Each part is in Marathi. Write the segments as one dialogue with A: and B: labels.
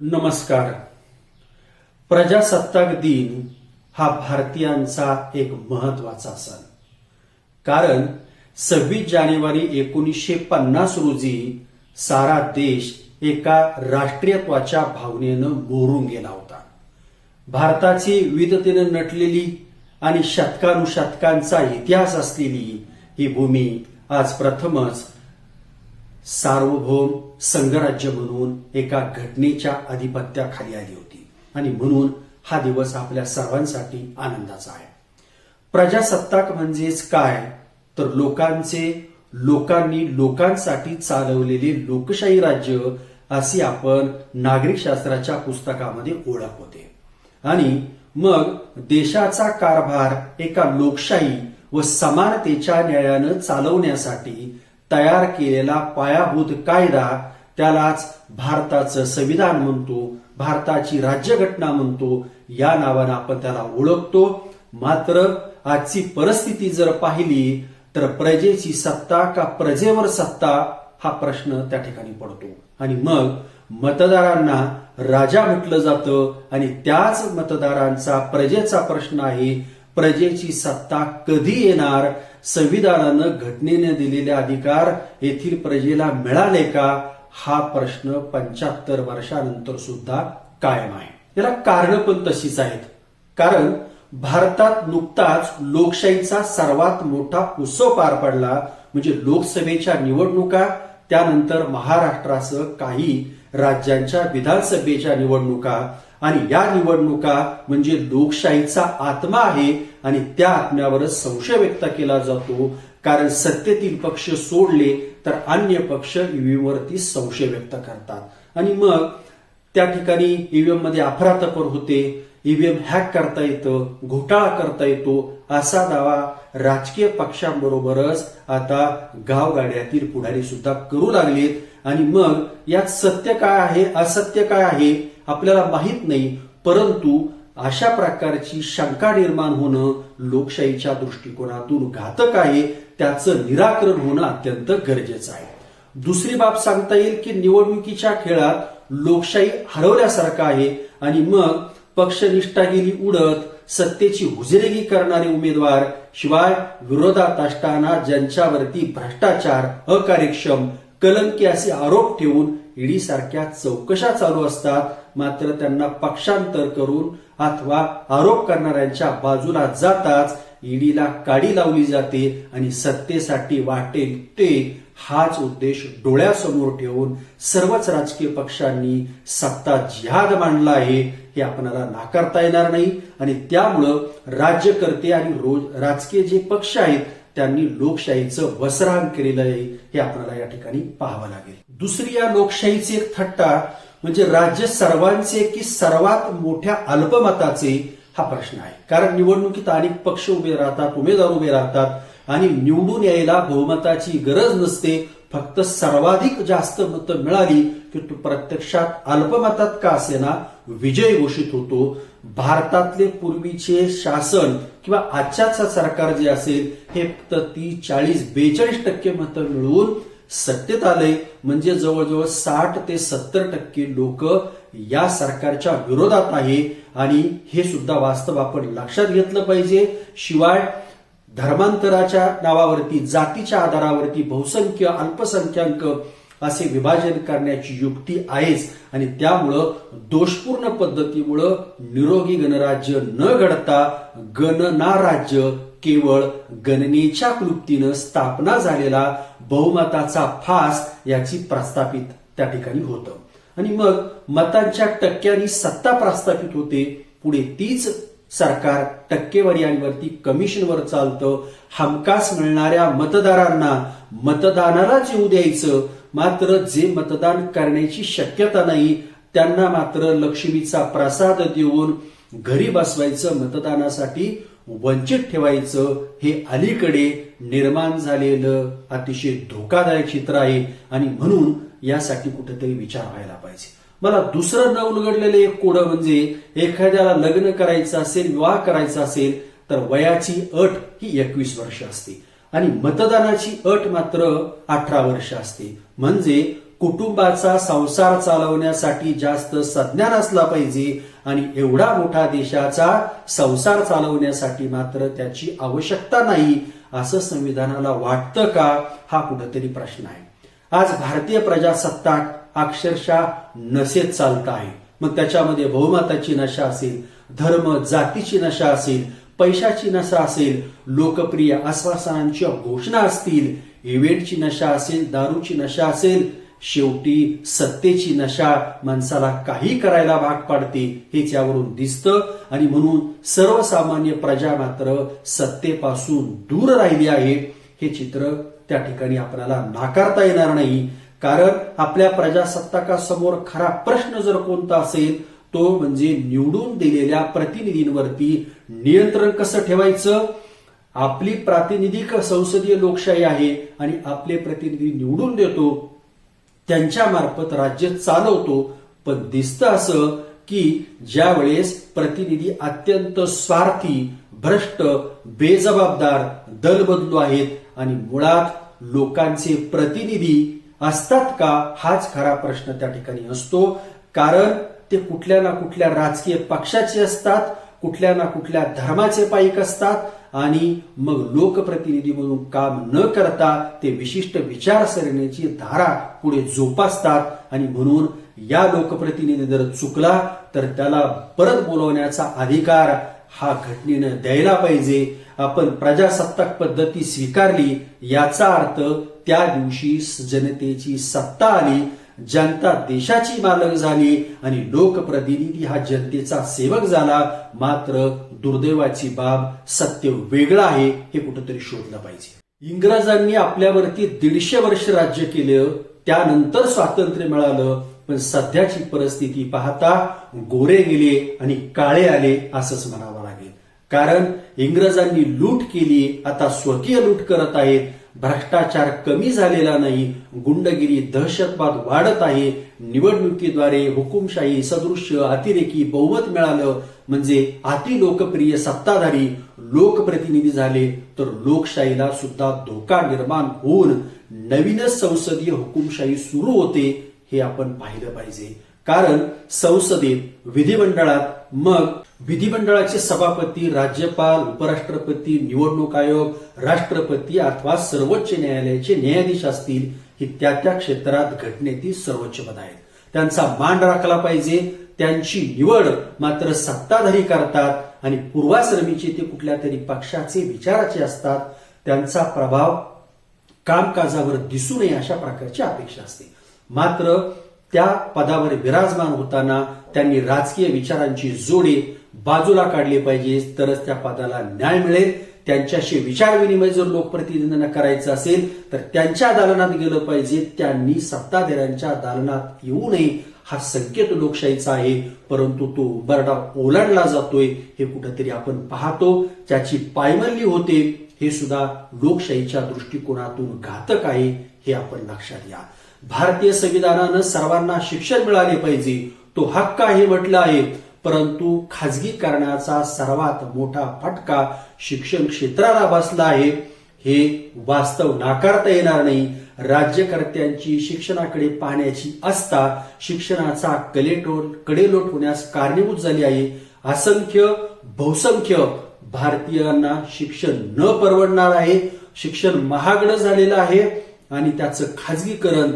A: नमस्कार. प्रजासत्ताक दिन हा भारतीयांचा एक महत्त्वाचा सण. कारण सव्वीस जानेवारी एकोणीसशे पन्नास रोजी सारा देश एका राष्ट्रीयत्वाच्या भावनेनं मोरून गेला होता. भारताची विविधतेनं नटलेली आणि शतकानुशतकांचा इतिहास असलेली ही भूमी आज प्रथमच सार्वभौम संघराज्य म्हणून एका घटनेच्या अधिपत्याखाली आली होती. आणि म्हणून हा दिवस आपल्या सर्वांसाठी आनंदाचा आहे. प्रजासत्ताक म्हणजेच काय? तर लोकांचे लोकांनी लोकांसाठी चालवलेले लोकशाही राज्य अशी आपण नागरिक शास्त्राच्या पुस्तकामध्ये ओळख होते. आणि मग देशाचा कारभार एका लोकशाही व समानतेच्या न्यायानं चालवण्यासाठी तयार केलेला पायाभूत कायदा त्यालाच भारताचं संविधान म्हणतो भारताची राज्यघटना म्हणतो या नावानं आपण त्याला ओळखतो. मात्र आजची परिस्थिती जर पाहिली तर प्रजेची सत्ता का प्रजेवर सत्ता हा प्रश्न त्या ठिकाणी पडतो. आणि मग मतदारांना राजा म्हटलं जातं आणि त्याच मतदारांचा प्रजेचा प्रश्न आहे प्रजेची सत्ता कधी येणार? संविधानानं घटनेने दिलेले अधिकार येथील प्रजेला मिळाले का हा प्रश्न पंच्याहत्तर वर्षानंतर सुद्धा कायम आहे. याला कारण पण तशीच आहेत. कारण भारतात नुकताच लोकशाहीचा सर्वात मोठा उत्सव पार पडला म्हणजे लोकसभेच्या निवडणुका त्यानंतर महाराष्ट्रासह काही राज्यांच्या विधानसभेच्या निवडणुका आणि या निवडणुका म्हणजे लोकशाहीचा आत्मा आहे आणि त्या आत्म्यावरच संशय व्यक्त केला जातो. कारण सत्तेतील पक्ष सोडले तर अन्य पक्ष ईव्हीएमवरती संशय व्यक्त करतात. आणि मग त्या ठिकाणी ईव्हीएममध्ये अफरातफर होते. ईव्हीएम हॅक करता येतं घोटाळा करता येतो. असा दावा राजकीय पक्षांबरोबरच आता गावगाड्यातील पुढारी सुद्धा करू लागलेत. आणि मग यात सत्य काय आहे असत्य काय आहे आपल्याला माहीत नाही परंतु अशा प्रकारची शंका निर्माण होणं लोकशाहीच्या दृष्टिकोनातून घातक आहे. त्याचं निराकरण होणं अत्यंत गरजेचं आहे. दुसरी बाब सांगता येईल की निवडणुकीच्या खेळात लोकशाही हरवल्यासारखं आहे आणि मग पक्षनिष्ठा गेली उडत सत्तेची हुजरेगी करणारे उमेदवार शिवाय विरोधात असताना ज्यांच्यावरती भ्रष्टाचार अकार्यक्षम कलंकी असे आरोप ठेवून ईडी सारख्या चौकशा चालू असतात मात्र त्यांना पक्षांतर करून अथवा आरोप करणाऱ्यांच्या बाजूला जाताच ईडीला काडी लावली जाते आणि सत्तेसाठी वाटेल ते हाच उद्देश डोळ्यासमोर ठेवून सर्वच राजकीय पक्षांनी सत्ता जिहाद मांडला आहे हे आपणाला नाकारता येणार नाही. आणि त्यामुळं राज्यकर्ते आणि रोज राजकीय जे पक्ष आहेत त्यांनी लोकशाहीचं वसरान केलेलं आहे हे आपल्याला या ठिकाणी पाहावं लागेल. दुसरी या लोकशाहीची एक थट्टा म्हणजे राज्य सर्वांचे की सर्वात मोठ्या अल्पमताचे हा प्रश्न आहे. कारण निवडणुकीत अनेक पक्ष उभे राहतात उमेदवार उभे राहतात आणि निवडून यायला बहुमताची गरज नसते. फक्त सर्वाधिक जास्त मतं मिळाली की तू प्रत्यक्षात अल्पमतात का असेना विजय घोषित होतो. भारतातले पूर्वीचे शासन किंवा आजच्याच सरकार जे असेल हे फक्त तीस चाळीस बेचाळीस टक्के मतं मिळवून सत्तेत आले. म्हणजे जवळजवळ साठ ते सत्तर टक्के लोक या सरकारच्या विरोधात आहे. आणि हे सुद्धा वास्तव आपण लक्षात घेतलं पाहिजे. शिवाय धर्मांतराच्या नावावरती जातीच्या आधारावरती बहुसंख्य अल्पसंख्याक असे विभाजन करण्याची युक्ती आहेच. आणि त्यामुळं दोषपूर्ण पद्धतीमुळं निरोगी गणराज्य न घडता गणना राज्य केवळ गणनेच्या क्लुप्तीनं स्थापना झालेला बहुमताचा फास याची प्रस्थापित त्या ठिकाणी होतं. आणि मग मतांच्या टक्क्यांनी सत्ता प्रस्थापित होते. पुढे तीच सरकार टक्केवारी कमिशनवर चालतं. हमखास मिळणाऱ्या मतदारांना मतदानालाच येऊ द्यायचं. मात्र जे मतदान करण्याची शक्यता नाही त्यांना मात्र लक्ष्मीचा प्रसाद देऊन घरी बसवायचं मतदानासाठी वंचित ठेवायचं हे अलीकडे निर्माण झालेलं अतिशय धोकादायक चित्र आहे आणि म्हणून यासाठी कुठेतरी विचार व्हायला पाहिजे. मला दुसरं न उलगडलेलं एक कोडं म्हणजे एखाद्याला लग्न करायचं असेल विवाह करायचा असेल तर वयाची अट ही एकवीस वर्ष असते. आणि मतदानाची अट मात्र अठरा वर्ष असते. म्हणजे कुटुंबाचा संसार चालवण्यासाठी जास्त सज्ञान असला पाहिजे आणि एवढा मोठा देशाचा संसार चालवण्यासाठी मात्र त्याची आवश्यकता नाही असं संविधानाला वाटतं का? हा कुठेतरी प्रश्न आहे. आज भारतीय प्रजासत्ताक अक्षरशः नशेत चालत आहे. मग त्याच्यामध्ये बहुमताची नशा असेल धर्म जातीची नशा असेल पैशाची नशा असेल लोकप्रिय आश्वासनांच्या घोषणा असतील इव्हेंटची नशा असेल दारूची नशा असेल शेवटी सत्तेची नशा माणसाला काही करायला भाग पाडते हेच यावरून दिसतं. आणि म्हणून सर्वसामान्य प्रजा मात्र सत्तेपासून दूर राहिली आहे. हे चित्र त्या ठिकाणी आपल्याला नाकारता येणार नाही. कारण आपल्या प्रजासत्ताकासमोर खरा प्रश्न जर कोणता असेल तो म्हणजे निवडून दिलेल्या प्रतिनिधींवरती नियंत्रण कसं ठेवायचं? आपली प्रातिनिधिक संसदीय लोकशाही आहे आणि आपले प्रतिनिधी निवडून देतो त्यांच्या मार्फत राज्य चालवतो. पण दिसतं असं की ज्या वेळेस प्रतिनिधी अत्यंत स्वार्थी भ्रष्ट बेजबाबदार दलबदलू आहेत आणि मुळात लोकांचे प्रतिनिधी असतात का हाच खरा प्रश्न त्या ठिकाणी असतो. कारण ते कुठल्या ना कुठल्या राजकीय पक्षाचे असतात कुठल्या ना कुठल्या धर्माचे पाईक असतात आणि मग लोकप्रतिनिधी म्हणून काम न करता ते विशिष्ट विचारसरणीची धारा पुढे जोपासतात आणि म्हणून या लोकप्रतिनिधी जर चुकला तर त्याला परत बोलवण्याचा अधिकार हा घटनेनं द्यायला पाहिजे. आपण प्रजासत्ताक पद्धती स्वीकारली याचा अर्थ त्या दिवशी जनतेची सत्ता आली जनता देशाची मालक झाली आणि लोकप्रतिनिधी हा जनतेचा सेवक झाला. मात्र दुर्दैवाची बाब सत्य वेगळं आहे हे कुठंतरी शोधलं पाहिजे. इंग्रजांनी आपल्यावरती दीडशे वर्ष राज्य केलं त्यानंतर स्वातंत्र्य मिळालं पण सध्याची परिस्थिती पाहता गोरे गेले आणि काळे आले असंच म्हणावं लागेल. कारण इंग्रजांनी लूट केली आता स्वकीय लूट करत आहेत. भ्रष्टाचार कमी झालेला नाही गुंडगिरी दहशतवाद वाढत आहे निवडणुकीद्वारे हुकुमशाही सदृश्य अतिरेकी बहुमत मिळालं म्हणजे अति लोकप्रिय सत्ताधारी लोकप्रतिनिधी झाले तर लोकशाहीला सुद्धा धोका निर्माण होऊन नवीनच संसदीय हुकुमशाही सुरू होते हे आपण पाहिलं पाहिजे. कारण संसदेत विधिमंडळात मग विधिमंडळाचे सभापती राज्यपाल उपराष्ट्रपती निवडणूक आयोग राष्ट्रपती अथवा सर्वोच्च न्यायालयाचे न्यायाधीश असतील ही त्या त्या क्षेत्रात घटनेतील सर्वोच्च पद आहेत. त्यांचा मान राखला पाहिजे. त्यांची निवड मात्र सत्ताधारी करतात आणि पूर्वाश्रमीचे ते कुठल्या तरी पक्षाचे विचाराचे असतात. त्यांचा प्रभाव कामकाजावर दिसू नये अशा प्रकारची अपेक्षा असते. मात्र त्या पदावर विराजमान होताना त्यांनी राजकीय विचारांची जोडे बाजूला काढली पाहिजे तरच त्या पदाला न्याय मिळेल. त्यांच्याशी विचार विनिमय जर लोकप्रतिनिधींना करायचं असेल तर त्यांच्या दालनात गेलं पाहिजे. त्यांनी सत्ताधाऱ्यांच्या दालनात येऊ नये हा संकेत लोकशाहीचा आहे. परंतु तो बरडा ओलांडला जातोय हे कुठेतरी आपण पाहतो. त्याची पायमल्ली होते हे सुद्धा लोकशाहीच्या दृष्टिकोनातून घातक आहे हे आपण लक्षात घ्या. भारतीय संविधानानं सर्वांना शिक्षण मिळाले पाहिजे तो हक्क आहे म्हटलं आहे. परंतु खाजगीकरणाचा सर्वात मोठा फटका शिक्षण क्षेत्राला बसला आहे. हे वास्तव नाकारता येणार नाही. राज्यकर्त्यांची शिक्षणाकडे पाहण्याची आस्था शिक्षणाचा कलेटोट कडेलोट होण्यास कारणीभूत झाली आहे. असंख्य बहुसंख्य भारतीयांना शिक्षण न परवडणार आहे. शिक्षण महागडं झालेलं आहे आणि त्याचं खाजगीकरण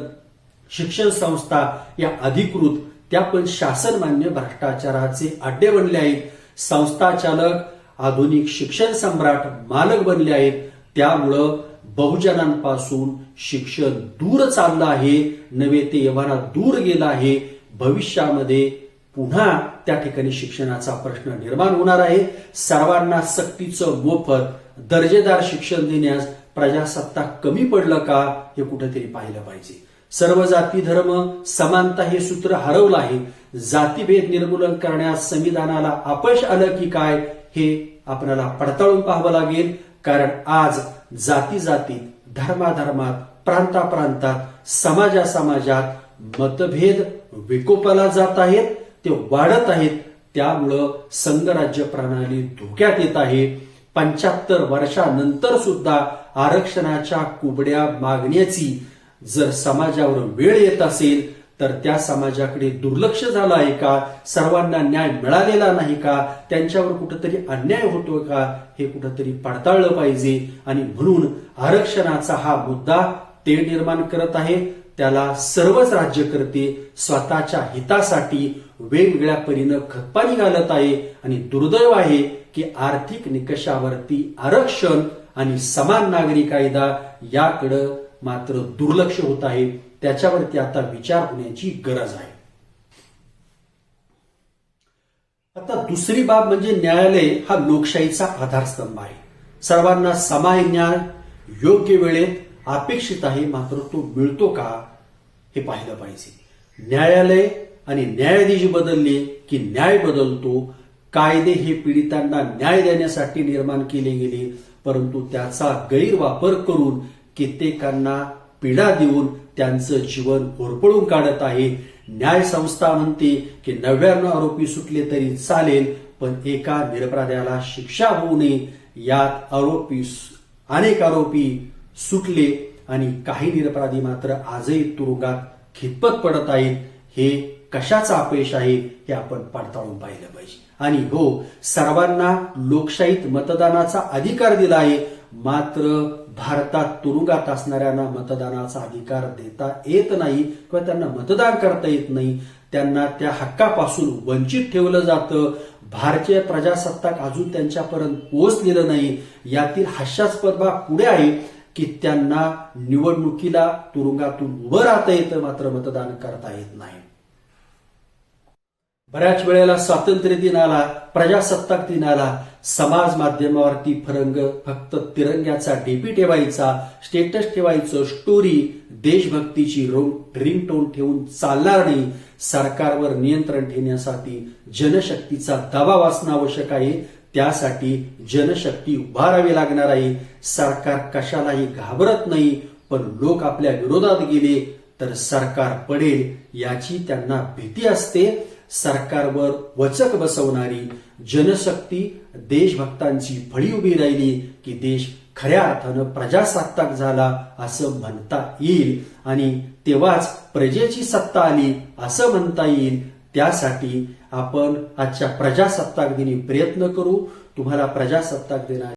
A: शिक्षण संस्था या अधिकृत त्या पण शासनमान्य भ्रष्टाचाराचे अड्डे बनले आहेत. संस्था चालक आधुनिक शिक्षण सम्राट मालक बनले आहेत. त्यामुळं बहुजनांपासून शिक्षण दूर चाललं आहे. नव्हे ते यव्हाना दूर गेलं आहे. भविष्यामध्ये पुन्हा त्या ठिकाणी शिक्षणाचा प्रश्न निर्माण होणार आहे. सर्वांना सक्तीचं मोफत दर्जेदार शिक्षण देण्यास प्रजासत्ताक कमी पडलं का हे कुठेतरी पाहिलं पाहिजे. सर्व जाती धर्म समानता हे सूत्र हरवलं आहे. जातीभेद निर्मूलन करण्यास संविधानाला अपयश आलं की काय हे आपल्याला पडताळून पाहावं लागेल. कारण आज जाती जातीत धर्माधर्मात प्रांताप्रांतात समाजा समाजात मतभेद विकोपाला जात आहेत ते वाढत आहेत. त्यामुळं संघराज्य प्रणाली धोक्यात येत आहे. पंच्याहत्तर वर्षानंतर सुद्धा आरक्षणाच्या कुबड्या मागण्याची जर समाजावर वेळ येत असेल तर त्या समाजाकडे दुर्लक्ष झालं आहे का? सर्वांना न्याय मिळालेला नाही का? त्यांच्यावर कुठंतरी अन्याय होतोय का? हे कुठंतरी पडताळलं पाहिजे. आणि म्हणून आरक्षणाचा हा मुद्दा ते निर्माण करत आहे. त्याला सर्वच राज्यकर्ते स्वतःच्या हितासाठी वेगवेगळ्या परीनं खतपाणी घालत आहे. आणि दुर्दैव आहे की आर्थिक निकषावरती आरक्षण आणि समान नागरी कायदा याकडं मात्र दुर्लक्ष होत आहे. त्याच्यावरती आता विचार होण्याची गरज आहे. आता दुसरी बाब म्हणजे न्यायालय हा लोकशाहीचा आधारस्तंभ आहे. सर्वांना समान न्याय योग्य वेळेत अपेक्षित आहे मात्र तो मिळतो का हे पाहिलं पाहिजे. न्यायालय आणि न्यायाधीश बदलले की न्याय बदलतो. कायदे हे पीडितांना न्याय देण्यासाठी निर्माण केले गेले परंतु त्याचा गैरवापर करून कित्येकांना पीडा देऊन त्यांचं जीवन होरपळून काढत आहे. न्याय संस्था म्हणते की नव्याण्णव आरोपी सुटले तरी चालेल पण एका निरपराध्याला शिक्षा होऊ नये. यात आरोपी अनेक आरोपी सुटले आणि काही निरपराधी मात्र आजही तुरुंगात खितपत पडत आहेत. हे कशाचं अपयश आहे हे आपण पडताळून पाहिलं पाहिजे. आणि हो सर्वांना लोकशाहीत मतदानाचा अधिकार दिला आहे. मात्र भारतात तुरुंगात असणाऱ्यांना मतदानाचा अधिकार देता येत नाही किंवा त्यांना मतदान करता येत नाही त्यांना त्या हक्कापासून वंचित ठेवलं जातं. भारतीय प्रजासत्ताक अजून त्यांच्यापर्यंत पोहोचलेलं नाही. यातील हास्यास्पद बाब पुढे आहे की त्यांना निवडणुकीला तुरुंगातून उभं राहता येतं मात्र मतदान करता येत नाही. बऱ्याच वेळेला स्वातंत्र्य दिन आला प्रजासत्ताक दिन आला समाज माध्यमावरती फरंग फक्त तिरंग्याचा डीपी ठेवायचा स्टेटस ठेवायचं स्टोरी देशभक्तीची रिंगटोन ठेवून चालणार नाही सरकारवर नियंत्रण ठेवण्यासाठी जनशक्तीचा दबाव असणं आवश्यक आहे. त्यासाठी जनशक्ती उभारावी लागणार आहे. सरकार कशालाही घाबरत नाही पण लोक आपल्या विरोधात गेले तर सरकार पडेल याची त्यांना भीती असते. सरकारवर वचक बसवणारी जनशक्ती देशभक्तांची फळी उभी राहिली की देश खऱ्या अर्थानं प्रजासत्ताक झाला असं म्हणता येईल. आणि तेव्हाच प्रजेची सत्ता आली असं म्हणता येईल. त्यासाठी आपण आजच्या प्रजासत्ताक दिनी प्रयत्न करू. तुम्हाला प्रजासत्ताक दिना